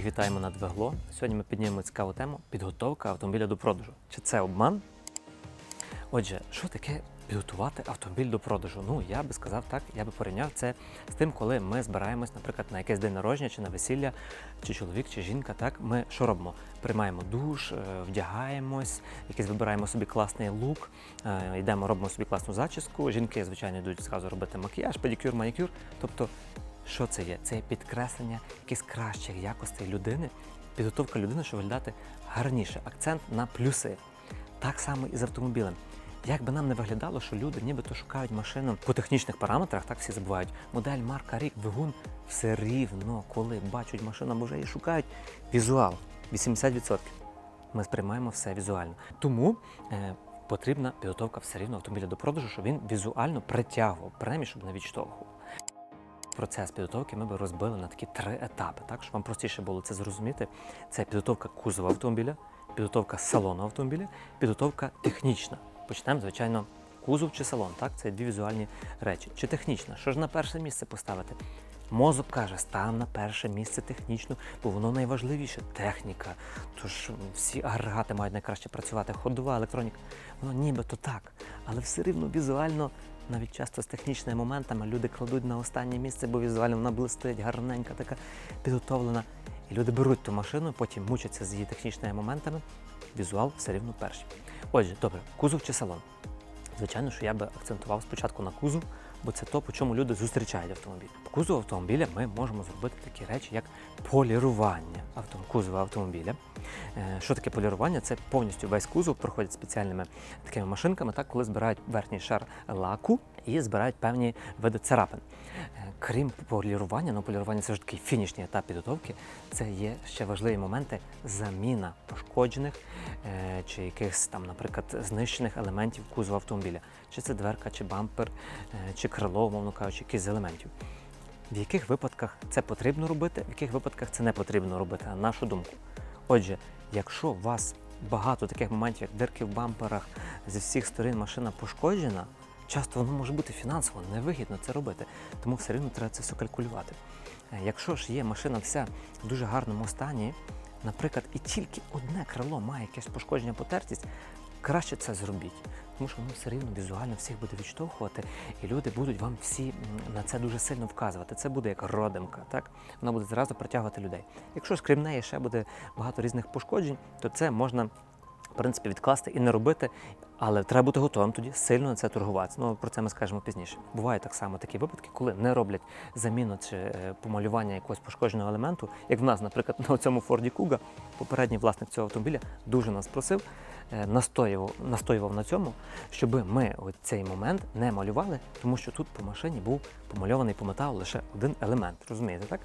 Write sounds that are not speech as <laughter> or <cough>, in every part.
Всіх вітаємо на Двигло. Сьогодні ми піднімемо цікаву тему підготовка автомобіля до продажу. Чи це обман? Отже, що таке підготувати автомобіль до продажу? Ну, я би сказав так, я би порівняв це з тим, коли ми збираємось, наприклад, на якийсь день народження чи на весілля, чи чоловік, чи жінка. Так, ми що робимо? Приймаємо душ, е, вдягаємось, якийсь вибираємо собі класний лук, е, йдемо, робимо собі класну зачіску. Жінки, звичайно, йдуть зразу робити макіяж, педикюр, манікюр. Тобто, що це є? Це є підкреслення якихось кращих якостей людини, підготовка людини, щоб виглядати гарніше. Акцент на плюси. Так само і з автомобілем. Як би нам не виглядало, що люди нібито шукають машину по технічних параметрах, так всі забувають. Модель, марка, рік, двигун, все рівно, коли бачать машину або вже її шукають. Візуал 80%. Ми сприймаємо все візуально. Тому е, потрібна підготовка все рівно автомобіля до продажу, щоб він візуально притягував, принаймні, щоб не відштовхував. Процес підготовки ми би розбили на такі три етапи, так щоб вам простіше було це зрозуміти. Це підготовка кузова автомобіля, підготовка салону автомобіля, підготовка технічна. Почнемо, звичайно, кузов чи салон. Так, це дві візуальні речі. Чи технічна? Що ж на перше місце поставити? Мозок каже, став на перше місце технічно, бо воно найважливіше техніка. Тож всі агрегати мають найкраще працювати, ходова електроніка. Воно нібито так, але все рівно візуально, навіть часто з технічними моментами, люди кладуть на останнє місце, бо візуально вона блистить, гарненька, така підготовлена. І люди беруть ту машину, потім мучаться з її технічними моментами. Візуал все рівно перший. Отже, добре, кузов чи салон? Звичайно, що я би акцентував спочатку на кузов, бо це то, по чому люди зустрічають автомобіль. По кузову автомобіля ми можемо зробити такі речі, як полірування кузова автомобіля. Е, Що таке полірування? Це повністю весь кузов проходить спеціальними такими машинками, так, коли збирають верхній шар лаку і збирають певні види царапин. Е, Крім полірування, ну полірування це ж такий фінішний етап підготовки. Це є ще важливі моменти заміна пошкоджених е, чи якихось там, наприклад, знищених елементів кузова автомобіля. Чи це дверка, чи бампер, е, чи крило, умовно кажучи, якісь з елементів. В яких випадках це потрібно робити, в яких випадках це не потрібно робити, на нашу думку. Отже, якщо у вас багато таких моментів, як дирки в бамперах, зі всіх сторін машина пошкоджена, часто воно може бути фінансово невигідно це робити, тому все рівно треба це все калькулювати. Е, Якщо ж є машина вся в дуже гарному стані, наприклад, і тільки одне крило має якесь пошкодження потертість, краще це зробіть, тому що воно все рівно візуально всіх буде відштовхувати, і люди будуть вам всі на це дуже сильно вказувати. Це буде як родимка, так? Вона буде зразу притягувати людей. Якщо ж крім неї ще буде багато різних пошкоджень, то це можна принципі відкласти і не робити. Але треба бути готовим тоді сильно на це торгуватися. Ну про це ми скажемо пізніше. Бувають так само такі випадки, коли не роблять заміну чи е, помалювання якогось пошкодженого елементу, як в нас, наприклад, на цьому Форді Куга, попередній власник цього автомобіля дуже нас просив, е, настоював, настоював на цьому, щоб ми цей момент не малювали, тому що тут по машині був помальований по металу лише один елемент. Розумієте, так?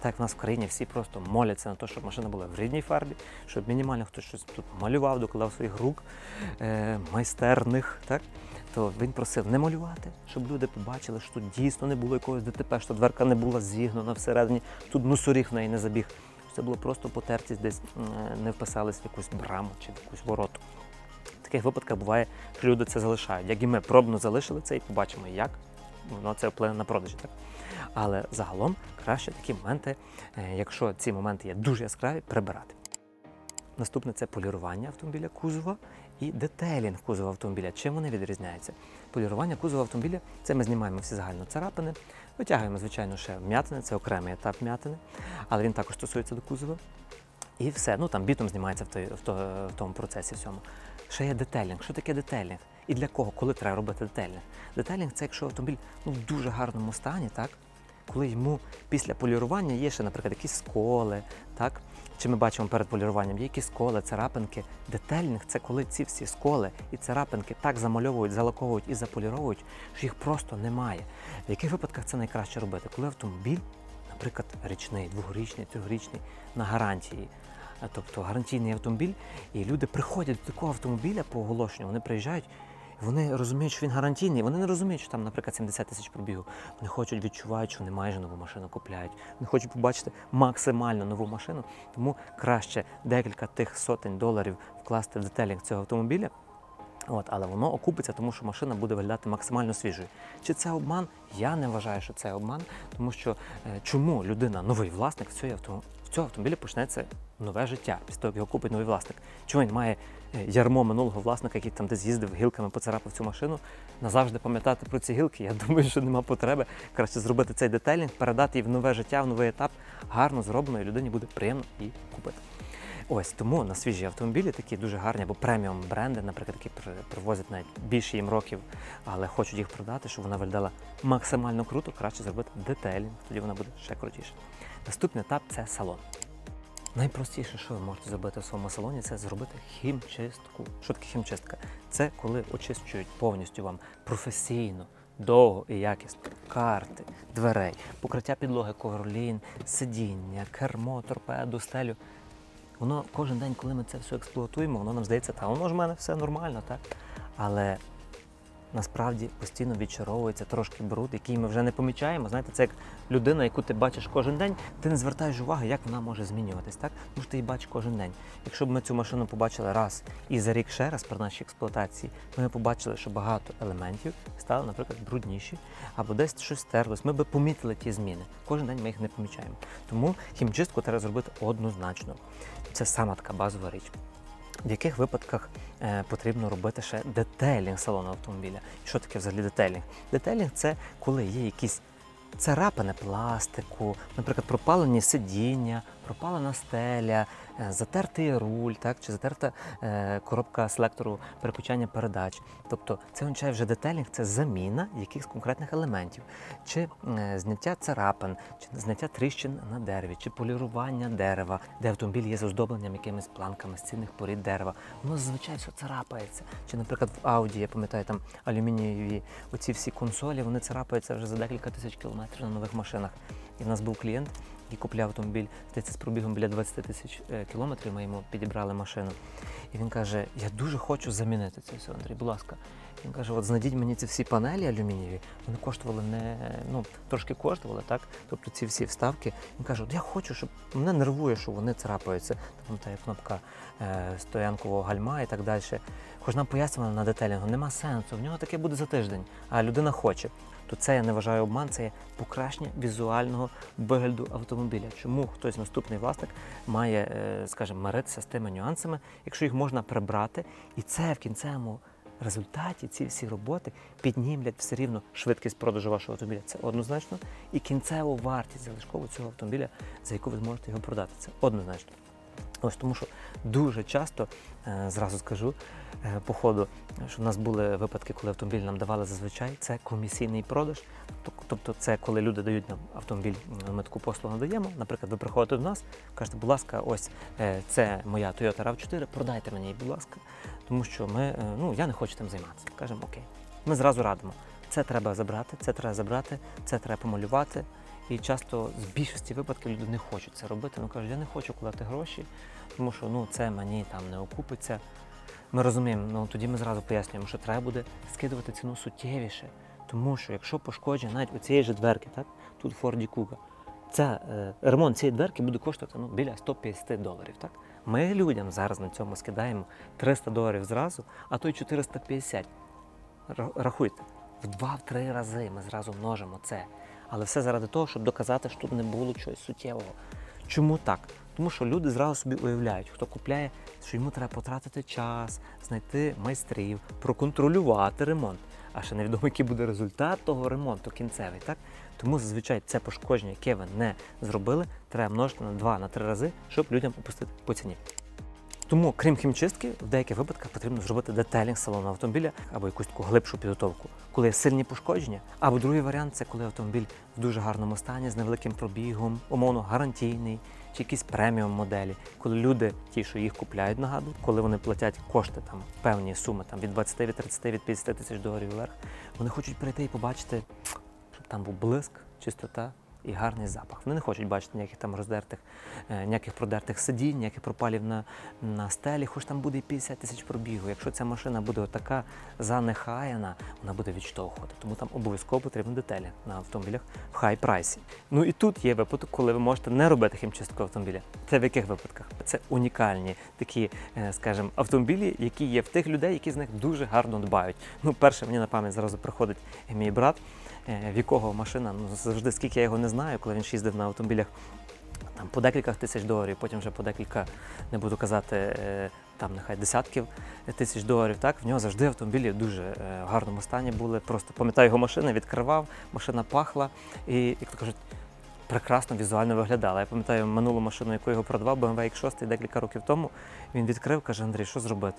Так в нас в країні всі просто моляться на те, щоб машина була в рідній фарбі, щоб мінімально хтось щось тут малював, докладав своїх рук е, майстерних. Так? То він просив не малювати, щоб люди побачили, що тут дійсно не було якогось ДТП, що дверка не була зігнена всередині, тут носоріг в неї не забіг. Це було просто потертість, десь е, не вписались в якусь браму чи в якусь вороту. В таких випадках буває, що люди це залишають. Як і ми пробно залишили це і побачимо, як воно це вплине на продажі. Так? Але загалом краще такі моменти, е, якщо ці моменти є дуже яскраві, прибирати. Наступне це полірування автомобіля кузова і детелінг кузова автомобіля. Чим вони відрізняються? Полірування кузова автомобіля це ми знімаємо всі загально царапини, витягуємо, звичайно, ще вм'ятини, це окремий етап м'ятини, але він також стосується до кузова. І все, ну там бітом знімається в, той, в, то, в тому процесі всьому. Ще є детелінг. Що таке детелінг? І для кого, коли треба робити детелінг? Детелінг це якщо автомобіль ну, в дуже гарному стані, так? коли йому після полірування є ще, наприклад, якісь сколи, так? чи ми бачимо перед поліруванням, є якісь сколи, царапинки. Детельних це коли ці всі сколи і царапинки так замальовують, залаковують і заполіровують, що їх просто немає. В яких випадках це найкраще робити? Коли автомобіль, наприклад, річний, двохрічний, трьохрічний, на гарантії. Тобто гарантійний автомобіль, і люди приходять до такого автомобіля по оголошенню, вони приїжджають, вони розуміють, що він гарантійний. Вони не розуміють, що там, наприклад, 70 тисяч пробігу. Вони хочуть, відчувають, що вони майже нову машину купляють. Вони хочуть побачити максимально нову машину. Тому краще декілька тих сотень доларів вкласти в детелінг цього автомобіля. От, але воно окупиться, тому що машина буде виглядати максимально свіжою. Чи це обман? Я не вважаю, що це обман, тому що е, чому людина, новий власник в цього автомобіля почнеться нове життя після того, як його купить новий власник. Чому він має е, ярмо минулого власника, який там десь їздив гілками, поцарапав цю машину, назавжди пам'ятати про ці гілки? Я <laughs> думаю, що нема потреби краще зробити цей детелінг, передати її в нове життя, в новий етап, гарно зроблено, і людині буде приємно її купити. Ось тому на свіжі автомобілі такі дуже гарні або преміум бренди, наприклад, які привозять навіть більше їм років, але хочуть їх продати, щоб вона виглядала максимально круто, краще зробити детелінг, тоді вона буде ще крутіше. Наступний етап це салон. Найпростіше, що ви можете зробити в своєму салоні, це зробити хімчистку. Що таке хімчистка? Це коли очищують повністю вам професійно, довго і якісно карти, дверей, покриття підлоги, ковролін, сидіння, кермо, торпеду, стелю. Воно кожен день, коли ми це все експлуатуємо, воно нам здається, та воно ж в мене все нормально, так? Але насправді постійно відчаровується трошки бруд, який ми вже не помічаємо. Знаєте, це як людина, яку ти бачиш кожен день, ти не звертаєш уваги, як вона може змінюватись, так? Тому що ти її бачиш кожен день. Якщо б ми цю машину побачили раз і за рік ще раз при нашій експлуатації, ми побачили, що багато елементів стали, наприклад, брудніші, або десь щось стерлось, ми б помітили ті зміни. Кожен день ми їх не помічаємо. Тому хімчистку треба зробити однозначно. Це сама така базова річ. В яких випадках е, потрібно робити ще детейлінг салону автомобіля? Що таке взагалі детейлінг? Детейлінг це коли є якісь царапини пластику, наприклад, пропалені сидіння, пропалена стеля, затертий руль, так, чи затерта е, коробка селектору переключання передач. Тобто це означає вже детейлінг, це заміна якихось конкретних елементів, чи е, зняття царапин, чи зняття тріщин на дереві, чи полірування дерева, де автомобіль є з оздобленням якимись планками з цінних порід дерева. Воно зазвичай все царапається. Чи, наприклад, в Audi, я пам'ятаю, там алюмінієві оці всі консолі, вони царапаються вже за декілька тисяч кілометрів на нових машинах. І в нас був клієнт, який купляв автомобіль, здається, з пробігом біля 20 тисяч е, кілометрів. Ми йому підібрали машину. І він каже: Я дуже хочу замінити це все, Андрій, будь ласка. Він каже: от знайдіть мені ці всі панелі алюмінієві, вони коштували не ну трошки коштували, так? Тобто ці всі вставки. Він каже: от я хочу, щоб мене нервує, що вони царапаються. Там та кнопка е, стоянкового гальма і так далі. Хоч нам пояснювали на детелінгу, нема сенсу, в нього таке буде за тиждень, а людина хоче. То це я не вважаю обман, це є покращення візуального вигляду автомобіля. Чому хтось наступний власник має, е, скажімо, миритися з тими нюансами, якщо їх можна прибрати, і це в кінцевому результаті ці всі роботи піднімлять все рівно швидкість продажу вашого автомобіля. Це однозначно. І кінцеву вартість залишкову цього автомобіля, за яку ви зможете його продати. Це однозначно. Ось тому, що дуже часто, е, зразу скажу, е, по ходу, що в нас були випадки, коли автомобіль нам давали зазвичай, це комісійний продаж. Тобто це коли люди дають нам автомобіль, ми таку послугу надаємо. Наприклад, ви приходите до нас, кажете, будь ласка, ось е, це моя Toyota RAV4, продайте мені, будь ласка. Тому що ми, ну, я не хочу тим займатися. Кажемо, окей. Ми зразу радимо. Це треба забрати, це треба забрати, це треба помалювати. І часто з більшості випадків люди не хочуть це робити. Вони кажуть, я не хочу кладати гроші, тому що ну, це мені там не окупиться. Ми розуміємо, ну тоді ми зразу пояснюємо, що треба буде скидувати ціну суттєвіше. Тому що якщо пошкодження навіть у цієї ж дверки, так, тут Форді Куга, це, е, ремонт цієї дверки буде коштувати ну, біля 150 доларів. Так? Ми людям зараз на цьому скидаємо 300 доларів зразу, а то й 450. Рахуйте, в два-три рази ми зразу множимо це. Але все заради того, щоб доказати, що тут не було чогось суттєвого. Чому так? Тому що люди зразу собі уявляють, хто купляє, що йому треба потратити час, знайти майстрів, проконтролювати ремонт. А ще невідомо, який буде результат того ремонту кінцевий. Так? Тому зазвичай це пошкодження, яке ви не зробили, треба множити на 2-3 рази, щоб людям опустити по ціні. Тому, крім хімчистки, в деяких випадках потрібно зробити детелінг салону автомобіля або якусь таку глибшу підготовку, коли є сильні пошкодження. Або другий варіант це коли автомобіль в дуже гарному стані з невеликим пробігом, умовно гарантійний чи якісь преміум моделі, коли люди, ті, що їх купляють, нагадую, коли вони платять кошти там певні суми, там від 20, від 30, від 50 тисяч доларів вверх, вони хочуть прийти і побачити, щоб там був блиск, чистота. І гарний запах. Вони не хочуть бачити ніяких там роздертих, е, ніяких продертих сидінь, ніяких пропалів на, на стелі, хоч там буде і 50 тисяч пробігу. Якщо ця машина буде така занехаяна, вона буде відштовхувати. Тому там обов'язково потрібні деталі на автомобілях в хай прайсі. Ну і тут є випадок, коли ви можете не робити хімчистку автомобіля. Це в яких випадках? Це унікальні такі, е, скажімо, автомобілі, які є в тих людей, які з них дуже гарно дбають. Ну, перше, мені на пам'ять зразу приходить мій брат, е, в якого машина, ну завжди скільки я його не знаю, коли він їздив на автомобілях там по декілька тисяч доларів, потім вже по декілька, не буду казати, е, там нехай десятків тисяч доларів. Так, в нього завжди автомобілі в дуже е, гарному стані були. Просто пам'ятаю його машини, відкривав, машина пахла і, як то кажуть, прекрасно візуально виглядала. Я пам'ятаю минулу машину, яку його продавав, BMW X6 декілька років тому. Він відкрив, каже: Андрій, що зробити?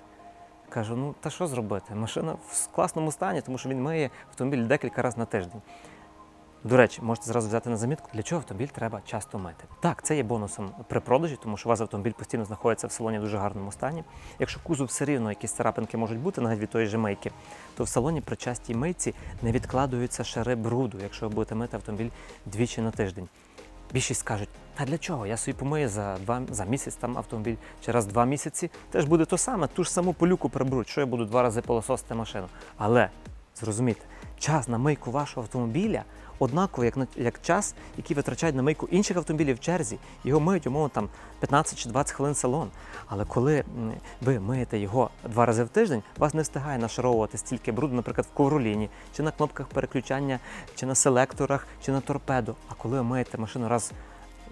Кажу, ну та що зробити? Машина в класному стані, тому що він миє автомобіль декілька разів на тиждень. До речі, можете зразу взяти на замітку, для чого автомобіль треба часто мити. Так, це є бонусом при продажі, тому що у вас автомобіль постійно знаходиться в салоні в дуже гарному стані. Якщо кузов все рівно якісь царапинки можуть бути навіть від тої же мийки, то в салоні при частій мийці не відкладуються шари бруду, якщо ви будете мити автомобіль двічі на тиждень. Більшість скажуть, та для чого? Я собі помию за два за місяць там автомобіль, через два місяці теж буде то саме, ту ж саму полюку приберуть, що я буду два рази пилососити машину. Але зрозумійте, час на мийку вашого автомобіля однаковий, як, як час, який витрачають на мийку інших автомобілів в черзі. Його миють, умовно, там 15 чи 20 хвилин салон. Але коли ви миєте його два рази в тиждень, вас не встигає нашаровувати стільки бруду, наприклад, в ковроліні, чи на кнопках переключання, чи на селекторах, чи на торпеду. А коли ви миєте машину раз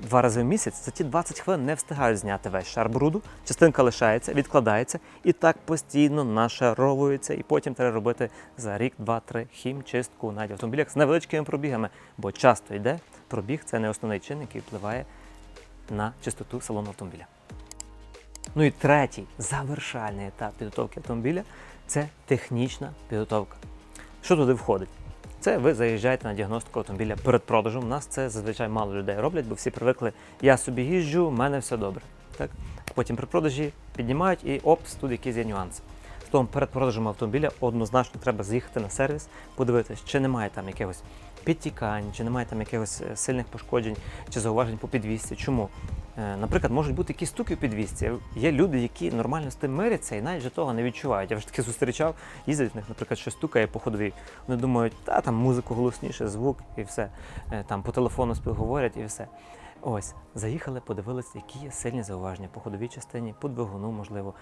два рази в місяць, за ті 20 хвилин не встигають зняти весь шар бруду, частинка лишається, відкладається і так постійно нашаровується. І потім треба робити за рік, два, три хім, чистку навіть в автомобілях з невеличкими пробігами, бо часто йде пробіг це не основний чинник, який впливає на чистоту салону автомобіля. Ну і третій завершальний етап підготовки автомобіля це технічна підготовка. Що туди входить? Це ви заїжджаєте на діагностику автомобіля перед продажем. У нас це зазвичай мало людей роблять, бо всі привикли, я собі їжджу, в мене все добре. Так? Потім при продажі піднімають і опс, тут якісь є нюанси. Тому перед продажем автомобіля однозначно треба з'їхати на сервіс, подивитися, чи немає там якихось підтікань, чи немає там якихось е, сильних пошкоджень чи зауважень по підвісці. Чому? Е, Наприклад, можуть бути якісь стуки у підвісці. Є люди, які нормально з тим миряться і навіть же того не відчувають. Я вже таки зустрічав, їздять в них, наприклад, щось стукає по ходовій. Вони думають, та там музику голосніше, звук і все. Е, Там по телефону співговорять і все. Ось, заїхали, подивилися, які є сильні зауваження по ходовій частині, по двигуну, можливо.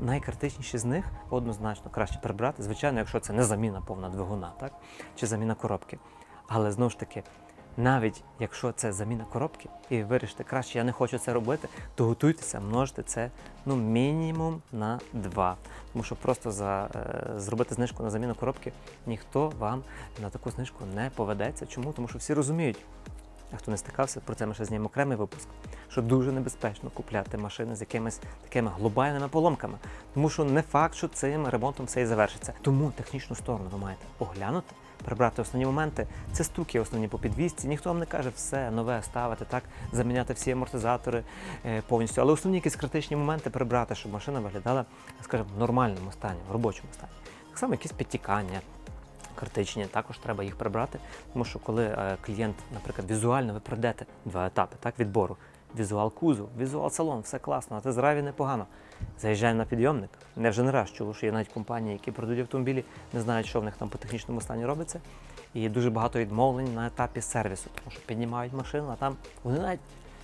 Найкритичніші з них однозначно краще прибрати, звичайно, якщо це не заміна повна двигуна, так? чи заміна коробки. Але знову ж таки, навіть якщо це заміна коробки, і ви вирішите, краще я не хочу це робити, то готуйтеся, множте це ну, мінімум на два. Тому що просто за, е, зробити знижку на заміну коробки ніхто вам на таку знижку не поведеться. Чому? Тому що всі розуміють, а хто не стикався, про це ми ще знімемо окремий випуск, що дуже небезпечно купляти машини з якимись такими глобальними поломками. Тому що не факт, що цим ремонтом все і завершиться. Тому технічну сторону ви маєте оглянути, прибрати основні моменти. Це стуки основні по підвісці. Ніхто вам не каже все нове ставити, так, заміняти всі амортизатори е, повністю. Але основні якісь критичні моменти прибрати, щоб машина виглядала, скажімо, в нормальному стані, в робочому стані. Так само якісь підтікання, критичні, також треба їх прибрати, тому що коли е, клієнт, наприклад, візуально ви пройдете два етапи так, відбору. Візуал кузов, візуал салон, все класно, а ти зраві непогано. Заїжджаємо на підйомник. Я вже не раз чув, що є навіть компанії, які продають автомобілі, не знають, що в них там по технічному стані робиться. І дуже багато відмовлень на етапі сервісу, тому що піднімають машину, а там вони навіть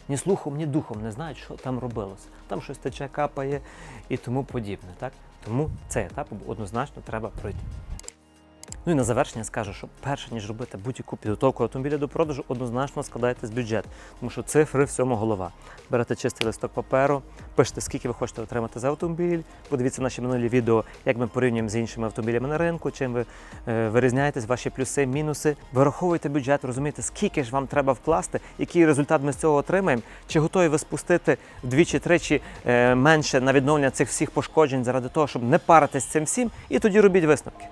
ні слухом, ні духом не знають, що там робилося. Там щось тече, капає і тому подібне. Так? Тому цей етап однозначно треба пройти. Ну і на завершення скажу, що перше ніж робити будь-яку підготовку автомобіля до продажу, однозначно складайте з бюджет, тому що цифри всьому голова. Берете чистий листок паперу, пишете, скільки ви хочете отримати за автомобіль. Подивіться наші минулі відео, як ми порівнюємо з іншими автомобілями на ринку, чим ви е, вирізняєтесь, ваші плюси, мінуси. Вираховуйте бюджет, розумієте, скільки ж вам треба вкласти, який результат ми з цього отримаємо, чи готові ви спустити вдвічі-тричі е, менше на відновлення цих всіх пошкоджень заради того, щоб не паритись цим всім, і тоді робіть висновки.